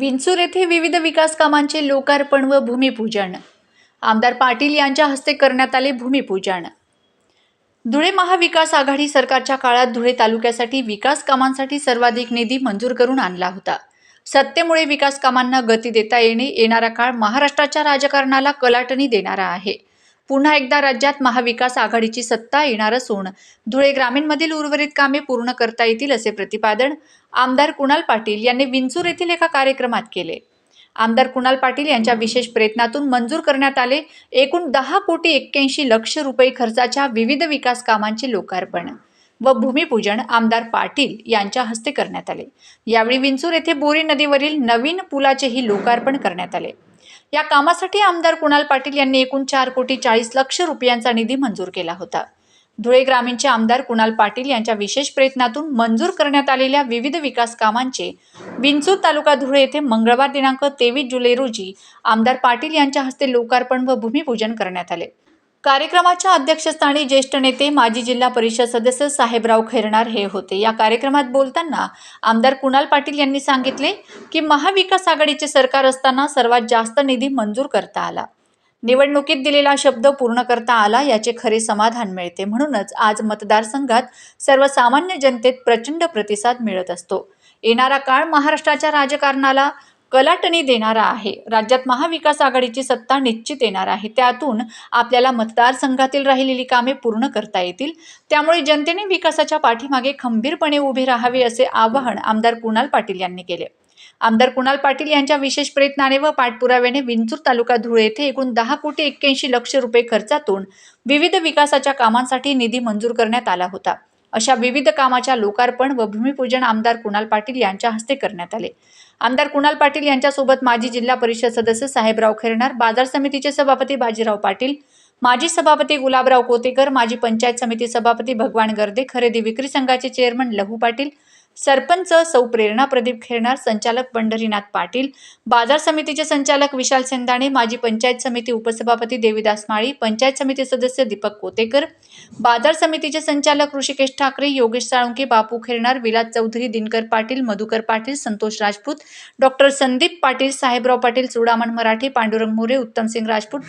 विंचूर येथे विविध विकास कामांचे लोकार्पण व भूमिपूजन. आमदार पाटील यांच्या हस्ते करण्यात आले भूमिपूजन. धुळे महाविकास आघाडी सरकारच्या काळात धुळे तालुक्यासाठी विकास कामांसाठी सर्वाधिक निधी मंजूर करून आणला होता. सत्तेमुळे विकास कामांना गती देता येणे येणारा काळ महाराष्ट्राच्या राजकारणाला कलाटणी देणारा आहे. पुन्हा एकदा राज्यात महाविकास आघाडीची सत्ता येणार असून धुळे ग्रामीणमधील उर्वरित कामे पूर्ण करता येतील असे प्रतिपादन आमदार कुणाल पाटील यांनी विंचूर येथील एका कार्यक्रमात केले. आमदार कुणाल पाटील यांच्या विशेष प्रयत्नातून मंजूर करण्यात आले. एकूण दहा कोटी एक्क्याऐंशी लक्ष रुपये खर्चाच्या विविध विकास कामांचे लोकार्पण व भूमिपूजन आमदार पाटील यांच्या हस्ते करण्यात आले. यावेळी विंचूर येथे बोरी नदीवरील नवीन पुलाचेही लोकार्पण करण्यात आले. या कामासाठी आमदार कुणाल पाटील यांनी एकूण चार कोटी चाळीस लक्ष रुपयांचा निधी मंजूर केला होता. धुळे ग्रामीणचे आमदार कुणाल पाटील यांच्या विशेष प्रयत्नातून मंजूर करण्यात आलेल्या विविध विकास कामांचे विंचूर तालुका धुळे येथे मंगळवार दिनांक तेवीस जुलै रोजी आमदार पाटील यांच्या हस्ते लोकार्पण व भूमिपूजन करण्यात आले. कार्यक्रमाच्या अध्यक्षस्थानी ज्येष्ठ नेते माजी जिल्हा परिषद सदस्य साहेबराव खैरनार हे होते. या कार्यक्रमात बोलताना आमदार कुणाल पाटील यांनी सांगितले की महाविकास आघाडीचे सरकार असताना सर्वात जास्त निधी मंजूर करता आला. निवडणुकीत दिलेला शब्द पूर्ण करता आला याचे खरे समाधान मिळते. म्हणूनच आज मतदारसंघात सर्वसामान्य जनतेत प्रचंड प्रतिसाद मिळत असतो. येणारा काळ महाराष्ट्राच्या राजकारणाला कलाटणी देणारा आहे. राज्यात महाविकास आघाडीची सत्ता निश्चित येणार आहे. त्यातून आपल्याला मतदारसंघातील राहिलेली कामे पूर्ण करता येतील. त्यामुळे जनतेने विकासाच्या पाठीमागे खंबीरपणे उभे राहावे असे आवाहन आमदार कुणाल पाटील यांनी केले. आमदार कुणाल पाटील यांच्या विशेष प्रयत्नाने व पाठपुराव्याने विंचूर तालुका धुळे येथे एकूण दहा कोटी एक्क्याऐंशी लक्ष रुपये खर्चातून विविध विकासाच्या कामांसाठी निधी मंजूर करण्यात आला होता. अशा विविध कामाच्या लोकार्पण व भूमिपूजन आमदार कुणाल पाटील यांच्या हस्ते करण्यात आले. आमदार कुणाल पाटील यांच्यासोबत माजी जिल्हा परिषद सदस्य साहेबराव खैरनार बाजार समितीचे सभापती बाजीराव पाटील माजी सभापती गुलाबराव कोतेकर माजी पंचायत समिती सभापती भगवान गर्दे खरेदी विक्री संघाचे चेअरमन लहू पाटील सरपंच सौ प्रेरणा प्रदीप खेरणार संचालक पंढरीनाथ पाटील बाजार समितीचे संचालक विशाल सेंदाणे माजी पंचायत समिती उपसभापती देवीदास माळी पंचायत समिती सदस्य दीपक कोतेकर बाजार समितीचे संचालक Rishikesh Thackeray Yogesh Salunke Bapu Khernar Vilas Chaudhari Dinkar Patil Madhukar Patil Santosh Rajput doctor Sandeep Patil Sahebrao Patil Chudaman Marathe Pandurang More Uttamsing Rajput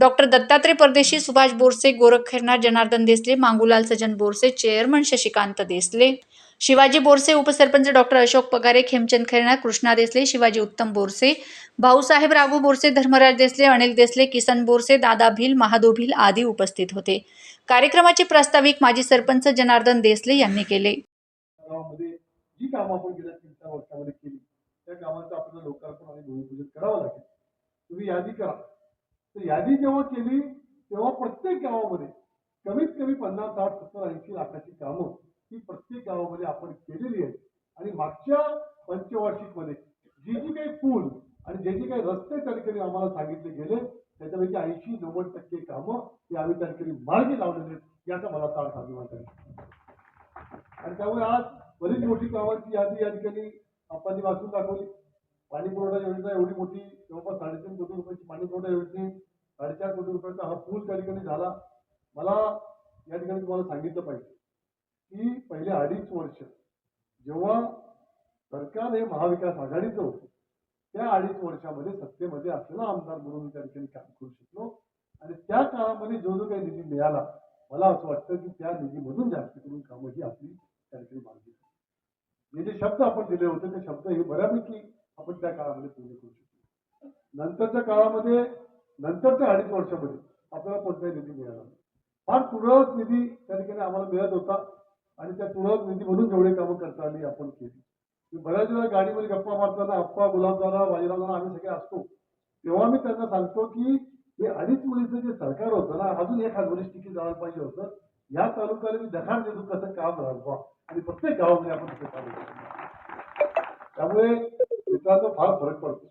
doctor Dattatray Pardeshi Subhash Borse Gorakh Khernar Janardan Desale Mangulal Sajan Borse chairman Shashikant Desale. Shivaji Borse उपसरपंच doctor Ashok Pagare Khemchand Khairnar Krishna Desale Shivaji Uttam Borse Bhausaheb राघू बोरसे धर्मराज देसले अनिल देसले किसन बोरसे दादा भिल महादो भिल आदी उपस्थित होते. कार्यक्रमाचे प्रास्ताविक माजी सरपंच जनार्दन देसले यांनी केले. जी कामं आपण गेल्या तीन चार वर्षामध्ये केली त्या कामाचं आपल्याला लोकार्पण आणि भूमिपूजन करावं लागेल. तुम्ही यादी करा. तर यादी जेव्हा केली तेव्हा प्रत्येक गावामध्ये कमीत कमी पन्नास साठ सत्तर ऐंशी लाखाची कामं ही प्रत्येक गावामध्ये आपण केलेली आहे. आणि मागच्या पंचवार्षिकमध्ये जी जी काही पूल आणि जे जे काही रस्ते त्या ठिकाणी आम्हाला सांगितले गेले त्याच्यापैकी ऐंशी नव्वद टक्के कामं ही आम्ही त्या ठिकाणी मार्गी लावलेली आहेत याचा मला साठ अभिमान आहे. आणि त्यामुळे आज बरीच मोठी कामांची यादी या ठिकाणी आपण वाचून दाखवली. पाणी पुरवठा योजना एवढी मोठी जवळपास साडेतीन कोटी रुपयाची पाणी पुरवठा योजने साडेचार कोटी रुपयाचा हा पूल त्या ठिकाणी झाला. मला या ठिकाणी तुम्हाला सांगितलं पाहिजे. की पहिले अडीच वर्ष जेव्हा सरकार हे महाविकास आघाडीचं होतं त्या अडीच वर्षामध्ये सत्तेमध्ये असलेला आमदार म्हणून त्या ठिकाणी काम करू शकलो. आणि त्या काळामध्ये जो जो काही निधी मिळाला मला असं वाटतं की त्या निधीमधून जास्त करून कामं ही आपली त्या ठिकाणी मागणी हे जे शब्द आपण दिले होते ते शब्द हे बऱ्यापैकी आपण त्या काळामध्ये पूर्ण करू शकतो नंतरच्या काळामध्ये नंतरच्या अडीच वर्षामध्ये आपल्याला कोणताही निधी मिळाला नाही. फार तुरळक निधी त्या ठिकाणी आम्हाला मिळत होता. आणि त्या तुरळक म्हणून जेवढे कामं करता आली आपण केली. बऱ्याच वेळा गाडीमध्ये गप्पा मारताना अप्पा गुलाबदारा बाजीरावदादा आम्ही सगळे असतो. तेव्हा मी त्यांना सांगतो की हे अडीच मुलीचं जे सरकार होतं ना अजून एक हजबरीच तिकीट जायला पाहिजे होतं. या तालुक्याला मी दखाड देतो कसं काम राहतो आणि प्रत्येक गावामध्ये आपण तसं काम त्यामुळे मित्रांचा फार फरक पडतो.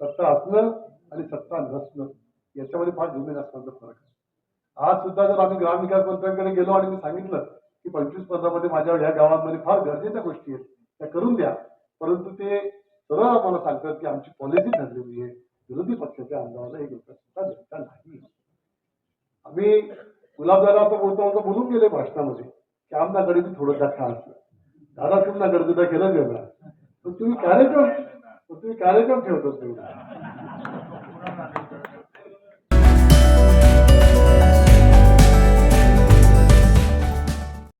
सत्ता असणं आणि सत्ता नसणं याच्यामध्ये फार जमीन असण्याचा फरक आहे. आज सुद्धा जर आम्ही ग्रामविकास मंत्र्यांकडे गेलो आणि मी सांगितलं की पंचवीस पदामध्ये माझ्या ह्या गावांमध्ये फार गरजेच्या गोष्टी आहेत. त्या करून द्या. परंतु ते सरळ आम्हाला सांगतात की आमची पॉलिसी ठरलेली आहे. विरोधी पक्षाच्या आमदाराला एक रुपया सुद्धा नाही. आम्ही गुलाबदादा आता बोलता बोलता बोलून गेले भाषणामध्ये की आमदाकडे बी थोडं दाखा असलं दादा तुम्हाला गरजेचा केलं वेगळा पण तुम्ही कार्यक्रम तुम्ही कार्यक्रम ठेवतो तेवढा.